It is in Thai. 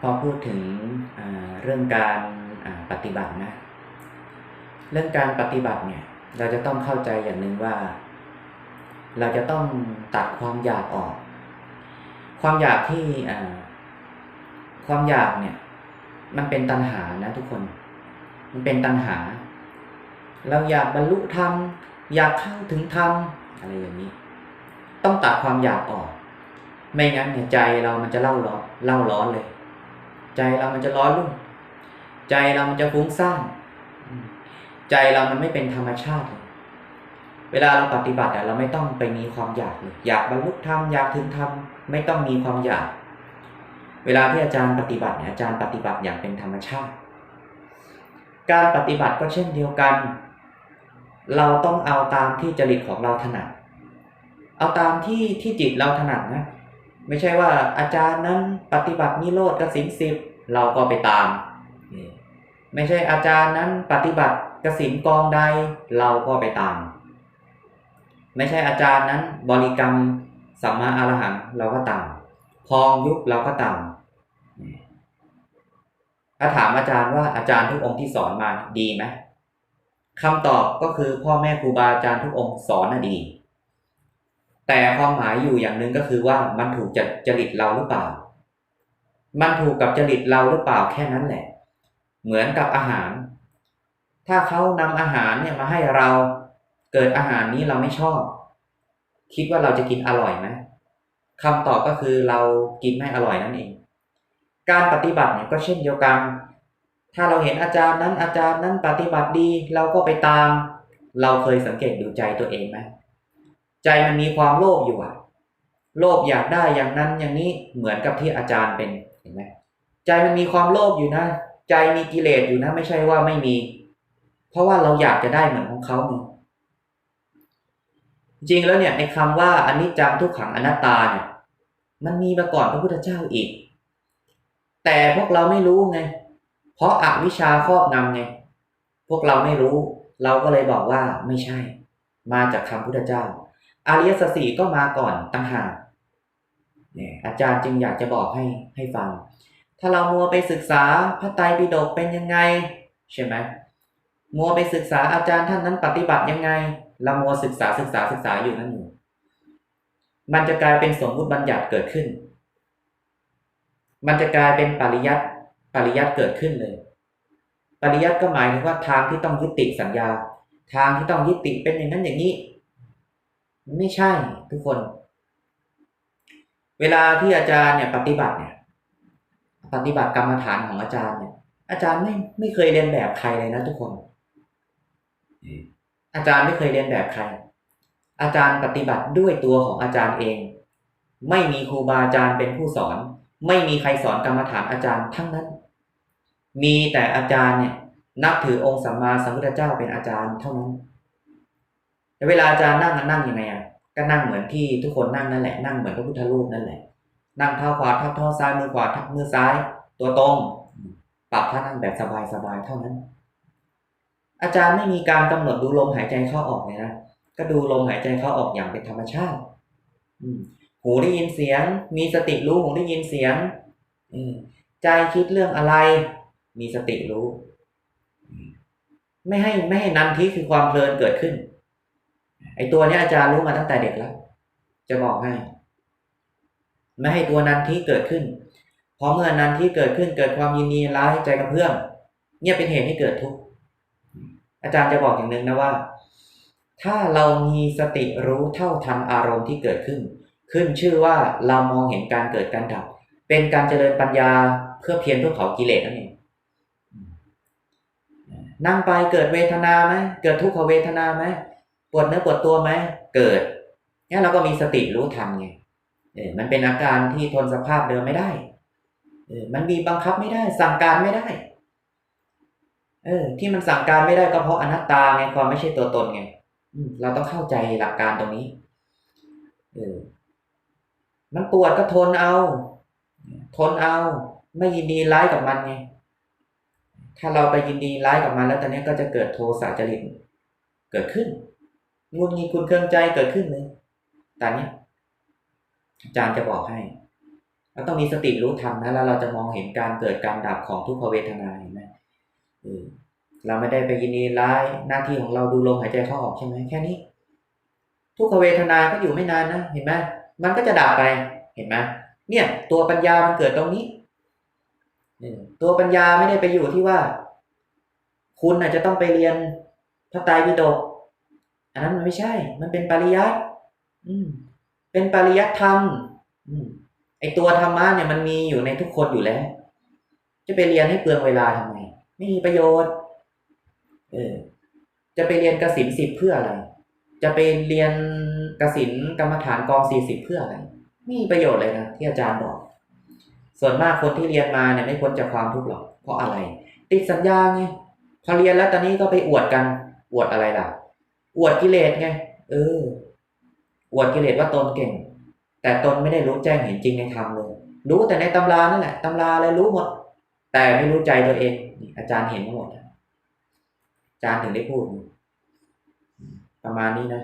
พอพูดถึงเรื่องการปฏิบัตินะ เรื่องการปฏิบัติเนี่ย เราจะต้องเข้าใจอย่างหนึ่งว่า เราจะต้องตัดความอยากออก ความอยากที่ความอยากเนี่ย มันเป็นตัณหานะทุกคน มันเป็นตัณหา เราอยากบรรลุธรรมอยากเข้าถึงธรรมอะไรอย่างนี้ ต้องตัดความอยากออก ไม่งั้นเนี่ยใจเรามันจะเล่าร้อนเล่าร้อนเลย ใจเรามันจะร้อนรุ่ม ใจเรามันจะฟุ้งซ่านใจเรามันไม่เป็นธรรมชาติเลยเวลาเราปฏิบัติเราไม่ต้องไปมีความอยากเลยอยากบรรลุธรรมอยากถึงธรรมไม่ต้องมีความอยาก เวลาที่อาจารย์ปฏิบัติเนี่ยอาจารย์ปฏิบัติอย่างเป็นธรรมชาติ การปฏิบัติก็เช่นเดียวกัน เราต้องเอาตามที่จริตของเราถนัด เอาตามที่ที่จิตเราถนัดนะ ไม่ใช่ว่าอาจารย์นั้นปฏิบัตินิโรธกสินสิบ เราก็ไปตาม ไม่ใช่อาจารย์นั้นปฏิบัติกสินกองใดเราก็ไปตาม ไม่ใช่อาจารย์นั้นบริกรรมสัมมาอรหังเราก็ตาม พองยุบเราก็ตามถ้าถามอาจารย์ว่าอาจารย์ทุกองค์ที่สอนมาดีไหมคำตอบก็คือพ่อแม่ครูบาอาจารย์ทุกองค์สอนน่ะดี แต่ความหมายอยู่อย่างหนึ่งก็คือว่ามันถูกจจริตเราหรือเปล่า มันถูกกับจริตเราหรือเปล่าแค่นั้นแหละ เหมือนกับอาหาร ถ้าเขานำอาหารเนี่ยมาให้เราเกิดอาหารนี้เราไม่ชอบ คิดว่าเราจะกินอร่อยไหมคำตอบก็คือเรากินไม่อร่อยนั่นเอง การปฏิบัติเนี่ยก็เช่นเดียวกัน ถ้าเราเห็นอาจารย์นั้นอาจารย์นั้นปฏิบัติดีเราก็ไปตาม เราเคยสังเกตดูใจตัวเองไหมใจมันมีความโลภอยู่อะโลภอยากได้อย่างนั้นอย่างนี้เหมือนกับที่อาจารย์เป็น ห็นไหมใจมันมีความโลภอยู่นะ ใจมีกิเลสอยู่นะ ไม่ใช่ว่าไม่มี เพราะว่าเราอยากจะได้เหมือนของเขาเนี่ยจริงแล้วเนี่ยไอ้คำว่าอนิจจังทุกขังอนัตตาเนี่ยมันมีมาก่อนพระพุทธเจ้าอีก แต่พวกเราไม่รู้ไง เพราะอาวิชชาครอบงำไง พวกเราไม่รู้ เราก็เลยบอกว่าไม่ใช่ มาจากคำพุทธเจ้าอริยสัจสี่ก็มาก่อนตั้งหาก เนี่ยอาจารย์จึงอยากจะบอกให้ให้ฟัง ถ้าเรามัวไปศึกษาพระไตรปิฎกเป็นยังไง ใช่ไหมมัวไปศึกษาอาจารย์ท่านนั้นปฏิบัติยังไงเรามัวศึกษาศึกษาศึกษาอยู่นั่นอยู่มันจะกลายเป็นสมมุติบัญญัติเกิดขึ้น มันจะกลายเป็นปริยัติปริยัติเกิดขึ้นเลย ปริยัติก็หมายถึงว่าทางที่ต้องยุติสัญญา ทางที่ต้องยุติเป็นอย่างนั้นอย่างนี้ ไม่ใช่ทุกคน เวลาที่อาจารย์เนี่ยปฏิบัติเนี่ย ปฏิบัติกรรมฐานของอาจารย์เนี่ย อาจารย์ไม่ไม่เคยเรียนแบบใครเลยนะทุกคน อาจารย์ไม่เคยเรียนแบบใคร อาจารย์ปฏิบัติด้วยตัวของอาจารย์เอง ไม่มีครูบาอาจารย์เป็นผู้สอน ไม่มีใครสอนกรรมฐานอาจารย์ทั้งนั้น มีแต่อาจารย์เนี่ยนับถือองค์สัมมาสัมพุทธเจ้าเป็นอาจารย์เท่านั้นแต่เวลาอาจารย์นั่งนั่งยังไงอะ ก็นั่งเหมือนที่ทุกคนนั่งนั่นแหละนั่งเหมือนพระพุทธรูปนั่นแหละ นั่งเท้าขวาทับเท้าซ้ายมือขวาทับมือซ้าย ตัวตรง ปรับท่านั่งแบบสบายๆเท่านั้น อาจารย์ไม่มีการกำหนดดูลมหายใจเข้าออกเลยนะก็ดูลมหายใจเข้าออกอย่างเป็นธรรมชาติ อืหูได้ยินเสียง มีสติรู้หูได้ยินเสียงใจคิดเรื่องอะไร มีสติรู้ ไม่ให้ไม่ให้นันทิคือความเพลินเกิดขึ้น ไอตัวนี้อาจารย์รู้มาตั้งแต่เด็กแล้ว จะบอกให้ ไม่ให้ตัวนันทิเกิดขึ้น เพราะเมื่อนันทิเกิดขึ้นเกิดความยินดีร้ายใจกระเพื่อมเนี่ยเป็นเหตุให้เกิดทุกข์อาจารย์จะบอกอย่างหนึ่งนะว่า ถ้าเรามีสติรู้เท่าทันอารมณ์ที่เกิดขึ้น ขึ้นชื่อว่าเรามองเห็นการเกิดการดับ เป็นการเจริญปัญญาเพื่อเพียรเพื่อเผากิเลสนั่นเองนั่งไปเกิดเวทนาไหมเกิดทุกขเวทนาไหม ปวดเนื้อปวดตัวไหมเกิดเนี่ยเราก็มีสติรู้ทันไงเออมันเป็นอาการที่ทนสภาพเดิมไม่ได้เออมันบีบบังคับไม่ได้ สั่งการไม่ได้เออที่มันสั่งการไม่ได้ก็เพราะอนัตตาไงความไม่ใช่ตัวตนไงเราต้องเข้าใจหลักการตรงนี้เออมันปวดก็ทนเอา ทนเอา ไม่ยินดีร้ายกับมันไงถ้าเราไปยินดีร้ายกับมันแล้วตอนนี้ก็จะเกิดโทสะจริตเกิดขึ้น งุนงิดคุณเครื่องใจเกิดขึ้นเลยตอนนี้อาจารย์จะบอกให้เราต้องมีสติรู้ทันนะแล้วเราจะมองเห็นการเกิดการดับของทุกขเวทนาเห็นไหมเราไม่ได้ไปยินดีร้ายหน้าที่ของเราดูลมหายใจเข้าออกใช่ไหมแค่นี้ ทุกขเวทนาก็อยู่ไม่นานนะเห็นไหมมันก็จะดับไปเห็นไหมเนี่ย ตัวปัญญามันเกิดตรงนี้ตัวปัญญาไม่ได้ไปอยู่ที่ว่า คุณอาจจะต้องไปเรียนพระไตรปิฎก อันนั้นมันไม่ใช่ มันเป็นปริยัติเป็นปริยัติธรรมไอตัวธรรมะเนี่ยมันมีอยู่ในทุกคนอยู่แล้ว จะไปเรียนให้เปลืองเวลาทำไมไม่มีประโยชน์ เออ จะไปเรียนกสินสิบเพื่ออะไร จะไปเรียนกสินกรรมฐานกองสี่สิบเพื่ออะไรไม่มีประโยชน์เลยนะที่อาจารย์บอก ส่วนมากคนที่เรียนมาเนี่ยไม่พ้นจากความทุกข์หรอกเพราะอะไร ติดสัญญาไงพอเรียนแล้วตอนนี้ก็ไปอวดกันอวดอะไรล่ะ อวดกิเลสไง เออ อวดกิเลสว่าตนเก่ง แต่ตนไม่ได้รู้แจ้งเห็นจริงในธรรมเลย รู้แต่ในตำรานั่นแหละตำราอะไรรู้หมด แต่ไม่รู้ใจตัวเอง อาจารย์เห็นทั้งหมด อาจารย์ถึงได้พูด ประมาณนี้นะ